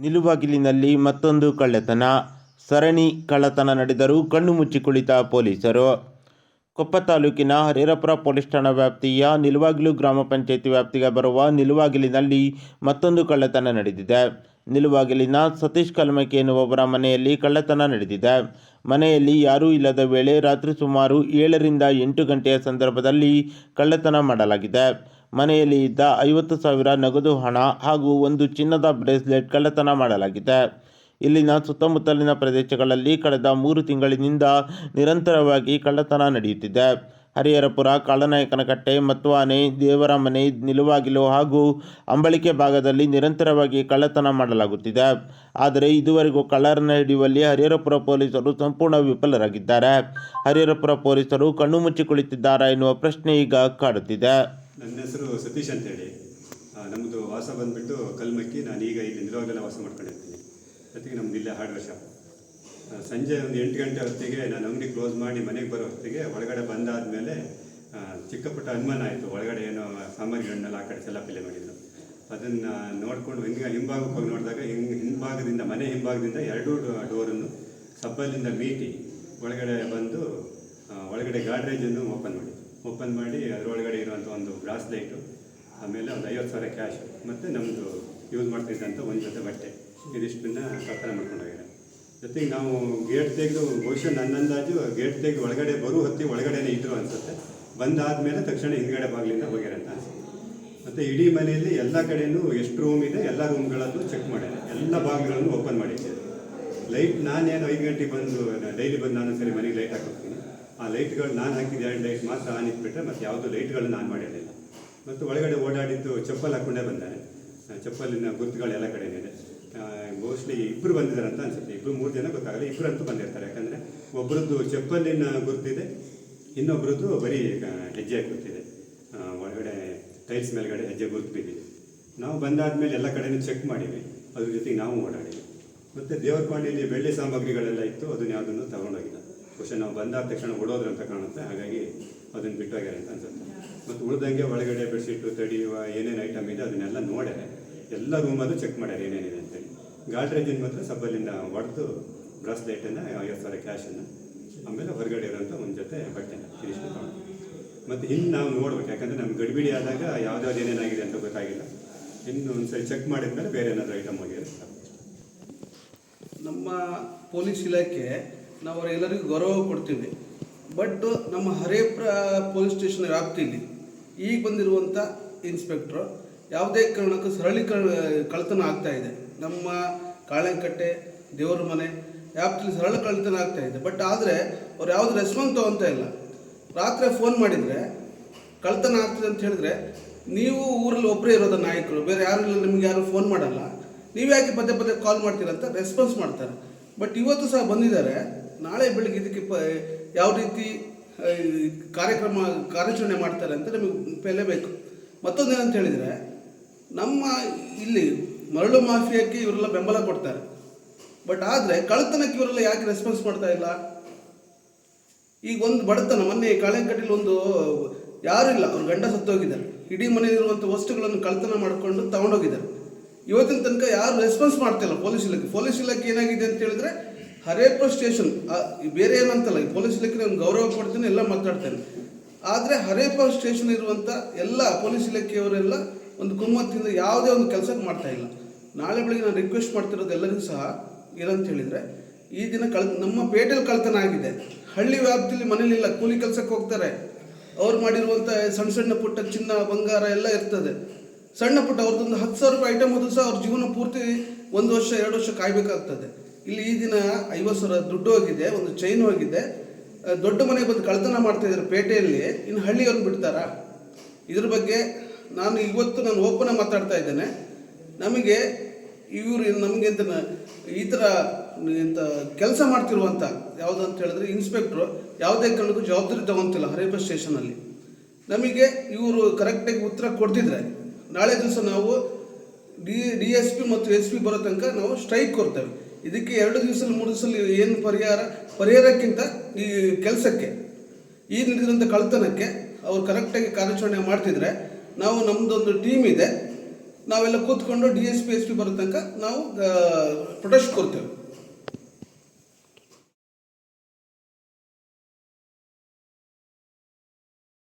ನಿಲುವಾಗಿಲಿನಲ್ಲಿ ಮತ್ತೊಂದು ಕಳ್ಳತನ. ಸರಣಿ ಕಳ್ಳತನ ನಡೆದರೂ ಕಣ್ಣು ಮುಚ್ಚಿ ಕುಳಿತ ಪೊಲೀಸರು. ಕೊಪ್ಪ ತಾಲೂಕಿನ ಹರಿಹರಪುರ ಪೊಲೀಸ್ ಠಾಣಾ ವ್ಯಾಪ್ತಿಯ ನಿಲುವಾಗಿಲು ಗ್ರಾಮ ಪಂಚಾಯಿತಿ ವ್ಯಾಪ್ತಿಗೆ ಬರುವ ನಿಲುವಾಗಿಲಿನಲ್ಲಿ ಮತ್ತೊಂದು ಕಳ್ಳತನ ನಡೆದಿದೆ. ನಿಲುವಾಗಿಲಿನ ಸತೀಶ್ ಕಲ್ಮಕಿ ಎನ್ನುವವರ ಮನೆಯಲ್ಲಿ ಕಳ್ಳತನ ನಡೆದಿದೆ. ಮನೆಯಲ್ಲಿ ಯಾರೂ ಇಲ್ಲದ ವೇಳೆ ರಾತ್ರಿ ಸುಮಾರು ಏಳರಿಂದ ಎಂಟು ಗಂಟೆಯ ಸಂದರ್ಭದಲ್ಲಿ ಕಳ್ಳತನ ಮಾಡಲಾಗಿದೆ. ಮನೆಯಲ್ಲಿ ಇದ್ದ ಐವತ್ತು ಸಾವಿರ ನಗದು ಹಣ ಹಾಗೂ ಒಂದು ಚಿನ್ನದ ಬ್ರೇಸ್ಲೆಟ್ ಕಳ್ಳತನ ಮಾಡಲಾಗಿದೆ. ಇಲ್ಲಿನ ಸುತ್ತಮುತ್ತಲಿನ ಪ್ರದೇಶಗಳಲ್ಲಿ ಕಳೆದ ಮೂರು ತಿಂಗಳಿನಿಂದ ನಿರಂತರವಾಗಿ ಕಳ್ಳತನ ನಡೆಯುತ್ತಿದೆ. ಹರಿಹರಪುರ, ಕಾಳನಾಯಕನಕಟ್ಟೆ, ಮತ್ವಾನೆ ದೇವರ ಮನೆ ನಿಲುವಾಗಿಲು ಹಾಗೂ ಅಂಬಳಿಕೆ ಭಾಗದಲ್ಲಿ ನಿರಂತರವಾಗಿ ಕಳ್ಳತನ ಮಾಡಲಾಗುತ್ತಿದೆ. ಆದರೆ ಇದುವರೆಗೂ ಕಳ್ಳರನ್ನು ಹಿಡಿಯುವಲ್ಲಿ ಹರಿಹರಪುರ ಪೊಲೀಸರು ಸಂಪೂರ್ಣ ವಿಫಲರಾಗಿದ್ದಾರೆ. ಹರಿಹರಪುರ ಪೊಲೀಸರು ಕಣ್ಣು ಮುಚ್ಚಿ ಕುಳಿತಿದ್ದಾರಾ ಎನ್ನುವ ಪ್ರಶ್ನೆ ಈಗ ಕಾಡುತ್ತಿದೆ. ನನ್ನ ಹೆಸರು ಸತೀಶ್ ಅಂತೇಳಿ. ನಮ್ಮದು ವಾಸ ಬಂದುಬಿಟ್ಟು ಕಲ್ಮಕ್ಕಿ, ನಾನು ಈಗ ಇಲ್ಲಿ ನಿರುವಾಗಲೆಲ್ಲ ವಾಸ ಮಾಡ್ಕೊಂಡಿರ್ತೀನಿ ಜೊತೆಗೆ ನಮ್ದು ಇಲ್ಲೇ ಹಾರ್ಡ್ವೇರ್ ಶಾಪ್ ಸಂಜೆ ಒಂದು ಎಂಟು ಗಂಟೆ ಹೊತ್ತಿಗೆ ನಾನು ಅಂಗಡಿ ಕ್ಲೋಸ್ ಮಾಡಿ ಮನೆಗೆ ಬರೋ ಹೊತ್ತಿಗೆ ಒಳಗಡೆ ಬಂದಾದಮೇಲೆ ಚಿಕ್ಕ ಪುಟ್ಟ ಅನುಮಾನ ಆಯಿತು. ಒಳಗಡೆ ಏನೋ ಸಾಮಗ್ರಿಗಳನ್ನೆಲ್ಲ ಆ ಕಡೆ ಚೆಲ್ಲಾಪಿಲ್ಲೆ ಮಾಡಿದ್ರು. ಅದನ್ನು ನೋಡಿಕೊಂಡು ಹಿಂಗೆ ಹಿಂಭಾಗಕ್ಕೆ ಹೋಗಿ ನೋಡಿದಾಗ ಹಿಂಗೆ ಹಿಂಭಾಗದಿಂದ, ಮನೆ ಹಿಂಭಾಗದಿಂದ ಎರಡೂ ಡೋರನ್ನು ಸಬ್ಬಲ್ಲಿಂದ ಮೀಟಿ ಒಳಗಡೆ ಬಂದು ಒಳಗಡೆ ಗಾಡ್ರೇಜನ್ನು ಓಪನ್ ಮಾಡಿ. ಓಪನ್ ಮಾಡಿ, ಅದರೊಳಗಡೆ ಇರುವಂಥ ಒಂದು ಬ್ರಾಸ್ಲೈಟು ಆಮೇಲೆ ಒಂದು ಐವತ್ತು ಸಾವಿರ ಕ್ಯಾಶ್, ಮತ್ತು ನಮ್ಮದು ಯೂಸ್ ಮಾಡ್ತಿದ್ದಂಥ ಒಂದು ಜೊತೆ ಬಟ್ಟೆ. ಇದಿಷ್ಟನ್ನ ಕಳ್ತನ ಮಾಡ್ಕೊಂಡೋಗಿದೆ ಜೊತೆಗೆ ನಾವು ಗೇಟ್ ತೆಗೆದು, ಬಹುಶಃ ನನ್ನ ಅಂದಾಜು ಗೇಟ್ ತೆಗೆದು ಒಳಗಡೆ, ಬರೋ ಹೊತ್ತಿ ಒಳಗಡೆನೇ ಇದ್ರು ಅನ್ಸುತ್ತೆ. ಬಂದಾದ್ಮೇಲೆ ತಕ್ಷಣ ಹಿಂದ್ಗಡೆ ಬಾಗಿಲಿಂದ ಹೋಗ್ಯಾರ ಅಂತ ಅನಿಸುತ್ತೆ. ಮತ್ತು ಇಡೀ ಮನೆಯಲ್ಲಿ ಎಲ್ಲ ಕಡೆಯೂ ಎಷ್ಟು ರೂಮ್ ಇದೆ, ಎಲ್ಲ ರೂಮ್ಗಳಲ್ಲೂ ಚೆಕ್ ಮಾಡಿದೆ. ಎಲ್ಲ ಬಾಗಿಲುಗಳನ್ನು ಓಪನ್ ಮಾಡಿದ್ದೆ ಲೈಟ್ ನಾನೇನು ಐದು ಗಂಟೆಗೆ ಬಂದು, ಡೈಲಿ ಬಂದು ನಾನು ಸರಿ ಮನೆಗೆ ಲೈಟ್ ಹಾಕೋತೀನಿ ಆ ಲೈಟ್ಗಳು ನಾನು ಹಾಕಿದ ಎರಡು ಲೈಟ್ ಮಾತ್ರ ಆನ್ ಇಟ್ಬಿಟ್ರೆ ಮತ್ತು ಯಾವುದೂ ಲೈಟ್ಗಳು ನಾನು ಮಾಡಿರಲಿಲ್ಲ. ಮತ್ತು ಒಳಗಡೆ ಓಡಾಡಿದ್ದು ಚಪ್ಪಲ್ ಹಾಕ್ಕೊಂಡೇ ಬಂದಾನೆ ಚಪ್ಪಲಿನ ಗುರುತುಗಳು ಎಲ್ಲ ಇದೆ. ಮೋಸ್ಟ್ಲಿ ಇಬ್ಬರು ಬಂದಿದ್ದಾರೆ ಅಂತ ಅನ್ಸುತ್ತೆ. ಇಬ್ಬರು ಮೂರು ಜನ ಗೊತ್ತಾಗಲ್ಲ ಇಬ್ಬರಂತೂ ಬಂದಿರ್ತಾರೆ. ಯಾಕಂದರೆ ಒಬ್ಬರದ್ದು ಚಪ್ಪಲಿನ ಗುರುತಿದೆ ಇನ್ನೊಬ್ಬರದ್ದು ಬರೀ ಹೆಜ್ಜೆ ಗುರುತಿದೆ. ಒಳಗಡೆ ಟೈಲ್ಸ್ ಮೇಲ್ಗಡೆ ಹೆಜ್ಜೆ ಗುರುತು ಬಿದ್ದಿದೆ ನಾವು ಬಂದಾದ್ಮೇಲೆ ಎಲ್ಲ ಕಡೆನೂ ಚೆಕ್ ಮಾಡಿವಿ ಅದ್ರ ಜೊತೆಗೆ ನಾವು ಓಡಾಡಿವಿ ಮತ್ತು ದೇವರ ಪಾಂಡಿಯಲ್ಲಿ ಬೆಳ್ಳಿ ಸಾಮಗ್ರಿಗಳೆಲ್ಲ ಇತ್ತು, ಅದನ್ನ ಯಾವುದನ್ನು ತಗೊಂಡೋಗಿಲ್ಲ. ಬಹುಶಃ ನಾವು ಬಂದಾದ ತಕ್ಷಣ ಓಡೋದ್ರು ಅಂತ ಕಾಣುತ್ತೆ. ಹಾಗಾಗಿ ಅದನ್ನು ಬಿಟ್ಟೋಗ್ಯಾರ ಅಂತ ಅನ್ಸುತ್ತೆ. ಮತ್ತು ಉಳ್ದಂಗೆ ಒಳಗಡೆ ಬೆಡ್ಶೀಟು ತಡಿಯುವ ಏನೇನು ಐಟಮ್ ಇದೆ ಅದನ್ನೆಲ್ಲ ನೋಡ್ಯಾರೆ. ಎಲ್ಲ ರೂಮಲ್ಲೂ ಚೆಕ್ ಮಾಡ್ಯಾರ ಏನೇನಿದೆ ಅಂತೇಳಿ ಗಾಡ್ರೇಜಿನ ಮಾತ್ರ ಸಬ್ಬಲ್ಲಿಂದ ಹೊಡೆದು ಬ್ರಾಸ್ಲೆಟನ್ನು ಐವತ್ತು ಸಾವಿರ ಕ್ಯಾಶನ್ನು ಆಮೇಲೆ ಹೊರಗಡೆ ಇರೋಂಥ ಒಂದು ಜೊತೆ ಬಟ್ಟೆನ ಫಿನಿಶ್ ಮತ್ತು ಇನ್ನು ನಾವು ನೋಡ್ಬೇಕು. ಯಾಕಂದರೆ ನಮ್ಗೆ ಗಡಿಬಿಡಿ ಆದಾಗ ಯಾವ್ದಾವ್ದು ಏನೇನಾಗಿದೆ ಅಂತ ಗೊತ್ತಾಗಿಲ್ಲ. ಇನ್ನು ಒಂದ್ಸರಿ ಚೆಕ್ ಮಾಡಿದ್ಮೇಲೆ ಬೇರೆ ಏನಾದರೂ ಐಟಮ್ ಹೋಗಿರುತ್ತೆ ನಮ್ಮ ಪೊಲೀಸ್ ಇಲಾಖೆ ನಾವು ಅವರೆಲ್ಲರಿಗೂ ಗೌರವ ಕೊಡ್ತೀವಿ. ಬಟ್ ನಮ್ಮ ಹರೇಪುರ ಪೊಲೀಸ್ ಸ್ಟೇಷನ್ ವ್ಯಾಪ್ತಿಯಲ್ಲಿ ಈಗ ಬಂದಿರುವಂಥ ಇನ್ಸ್ಪೆಕ್ಟ್ರು ಯಾವುದೇ ಕಾರಣಕ್ಕೂ ಸರಳೀಕರಣ ಕಳ್ತನ ಆಗ್ತಾ ಇದೆ. ನಮ್ಮ ಕಾಳೆಂಕಟ್ಟೆ, ದೇವರ ಮನೆ ವ್ಯಾಪ್ತಿಯಲ್ಲಿ ಸರಳ ಕಳ್ತನ ಆಗ್ತಾ ಇದೆ. ಬಟ್ ಆದರೆ ಅವ್ರು ಯಾವುದು ರೆಸ್ಪಾನ್ಸ್ ತೊಗೊತಾ ಇಲ್ಲ. ರಾತ್ರಿ ಫೋನ್ ಮಾಡಿದರೆ ಕಳ್ತನ ಆಗ್ತದೆ ಅಂತ ಹೇಳಿದ್ರೆ ನೀವು ಊರಲ್ಲಿ ಒಬ್ಬರೇ ಇರೋದ ನಾಯಕರು, ಬೇರೆ ಯಾರು ಇಲ್ಲ, ನಿಮ್ಗೆ ಯಾರು ಫೋನ್ ಮಾಡಲ್ಲ. ನೀವು ಯಾಕೆ ಪದೇ ಪದೇ ಕಾಲ್ ಮಾಡ್ತೀರ ಅಂತ ರೆಸ್ಪಾನ್ಸ್ ಮಾಡ್ತಾರೆ. ಬಟ್ ಇವತ್ತು ಸಹ ಬಂದಿದ್ದಾರೆ. ನಾಳೆ ಬೆಳಿಗ್ಗೆ ಇದಕ್ಕೆ ಪ, ಯಾವ ರೀತಿ ಕಾರ್ಯಕ್ರಮ ಕಾರ್ಯಾಚರಣೆ ಮಾಡ್ತಾರೆ ಅಂತ ನಮಗೆ ಪೆಲೆ ಬೇಕು ಮತ್ತೊಂದು ಏನಂತ ಹೇಳಿದರೆ, ನಮ್ಮ ಇಲ್ಲಿ ಮರಳು ಮಾಫಿಯಾಕ್ಕೆ ಇವರೆಲ್ಲ ಬೆಂಬಲ ಕೊಡ್ತಾರೆ. ಬಟ್ ಆದರೆ ಕಳ್ಳತನಕ್ಕೆ ಇವರೆಲ್ಲ ಯಾಕೆ ರೆಸ್ಪಾನ್ಸ್ ಮಾಡ್ತಾ ಇಲ್ಲ? ಈಗ ಒಂದು ಬಡತನ, ಮೊನ್ನೆ ಕಾಳೆಂಕಟ್ಟಿಲಿ ಒಂದು, ಯಾರು ಇಲ್ಲ, ಅವ್ರ ಗಂಡ ಸತ್ತೋಗಿದ್ದಾರೆ. ಇಡೀ ಮನೆಯಲ್ಲಿರುವಂಥ ವಸ್ತುಗಳನ್ನು ಕಳ್ತನ ಮಾಡಿಕೊಂಡು ತಗೊಂಡೋಗಿದ್ದಾರೆ. ಇವತ್ತಿನ ತನಕ ಯಾರು ರೆಸ್ಪಾನ್ಸ್ ಮಾಡ್ತಿಲ್ಲ ಪೊಲೀಸ್ ಇಲಾಖೆ. ಪೊಲೀಸ್ ಇಲಾಖೆ ಏನಾಗಿದೆ ಅಂತ ಹೇಳಿದ್ರೆ ಹರೇಪುರ ಸ್ಟೇಷನ್ ಬೇರೆ ಏನಂತಲ್ಲ, ಈ ಪೊಲೀಸ್ ಇಲಾಖೆ ನಾನು ಗೌರವ ಕೊಡ್ತೀನಿ, ಎಲ್ಲ ಮಾತಾಡ್ತೇನೆ. ಆದರೆ ಹರೇಪುರ ಸ್ಟೇಷನ್ ಇರುವಂಥ ಎಲ್ಲ ಪೊಲೀಸ್ ಇಲಾಖೆಯವರೆಲ್ಲ ಒಂದು ಕುಮ್ಮತ್ತಿಂದ ಯಾವುದೇ ಒಂದು ಕೆಲಸ ಮಾಡ್ತಾ ಇಲ್ಲ. ನಾಳೆ ಬೆಳಿಗ್ಗೆ ನಾನು ರಿಕ್ವೆಸ್ಟ್ ಮಾಡ್ತಿರೋದು ಎಲ್ಲರಿಗೂ ಸಹ ಏನಂತ ಹೇಳಿದರೆ, ಈ ದಿನ ಕಳ್, ನಮ್ಮ ಪೇಟೆಯಲ್ಲಿ ಕಳ್ತನ ಆಗಿದೆ. ಹಳ್ಳಿ ವ್ಯಾಪ್ತಿಯಲ್ಲಿ ಮನೇಲಿಲ್ಲ ಕೂಲಿ ಕೆಲಸಕ್ಕೆ ಹೋಗ್ತಾರೆ. ಅವ್ರು ಮಾಡಿರುವಂಥ ಸಣ್ಣ ಸಣ್ಣ ಪುಟ್ಟ ಚಿನ್ನ, ಬಂಗಾರ ಎಲ್ಲ ಇರ್ತದೆ. ಸಣ್ಣ ಪುಟ್ಟ ಅವ್ರದ್ದೊಂದು ಹತ್ತು ಸಾವಿರ ರೂಪಾಯಿ ಐಟಮ್ ಹೋದ್ರೂ ಸಹ ಅವ್ರ ಜೀವನ ಪೂರ್ತಿ ಒಂದು ವರ್ಷ, ಎರಡು ವರ್ಷ ಕಾಯ್ಬೇಕಾಗ್ತದೆ. ಇಲ್ಲಿ ಈ ದಿನ ಐವತ್ತು ಸಾವಿರ ದುಡ್ಡು ಹೋಗಿದೆ, ಒಂದು ಚೈನ್ ಹೋಗಿದೆ. ದೊಡ್ಡ ಮನೆಗೆ ಬಂದು ಕಳ್ತನ ಮಾಡ್ತಾ ಇದ್ದಾರೆ ಪೇಟೆಯಲ್ಲಿ. ಇನ್ನು ಹಳ್ಳಿಯವ್ರನ್ನ ಬಿಡ್ತಾರಾ? ಇದ್ರ ಬಗ್ಗೆ ನಾನು ಇವತ್ತು ನಾನು ಓಪನ್ ಮಾತಾಡ್ತಾ ಇದ್ದೇನೆ. ನಮಗೆ ಇವರು ನಮಗೆ ಅಂತ ಈ ಥರ ಇಂಥ ಕೆಲಸ ಮಾಡ್ತಿರುವಂಥ ಯಾವುದು ಅಂತ ಹೇಳಿದ್ರೆ ಇನ್ಸ್ಪೆಕ್ಟ್ರು ಯಾವುದೇ ಕಾರಣಕ್ಕೂ ಜವಾಬ್ದಾರಿ ತಗೊಂತಿಲ್ಲ ಹರಿಯಪ್ಪ ಸ್ಟೇಷನಲ್ಲಿ ನಮಗೆ ಇವರು ಕರೆಕ್ಟಾಗಿ ಉತ್ತರ ಕೊಡ್ತಿದ್ರೆ, ನಾಳೆ ದಿವಸ ನಾವು ಡಿ ಡಿ ಎಸ್ ಪಿ ಮತ್ತು ಎಸ್ ಪಿ ಬರೋ ತನಕ ನಾವು ಸ್ಟ್ರೈಕ್ ಕೊಡ್ತೇವೆ. ಇದಕ್ಕೆ ಎರಡು ದಿವಸದಲ್ಲಿ, ಮೂರು ದಿವಸ ಏನು ಪರಿಹಾರ? ಪರಿಹಾರಕ್ಕಿಂತ ಈ ಕೆಲಸಕ್ಕೆ, ಈ ನಡೆದಿರೋಂಥ ಕಳ್ತನಕ್ಕೆ ಅವ್ರು ಕರೆಕ್ಟಾಗಿ ಕಾರ್ಯಾಚರಣೆ ಮಾಡ್ತಿದ್ರೆ, ನಾವು ನಮ್ಮದೊಂದು ಟೀಮ್ ಇದೆ, ನಾವೆಲ್ಲ ಕೂತ್ಕೊಂಡು D S P S P ಬರೋ ತನಕ ನಾವು ಪ್ರೊಟೆಸ್ಟ್ ಕೊಡ್ತೇವೆ.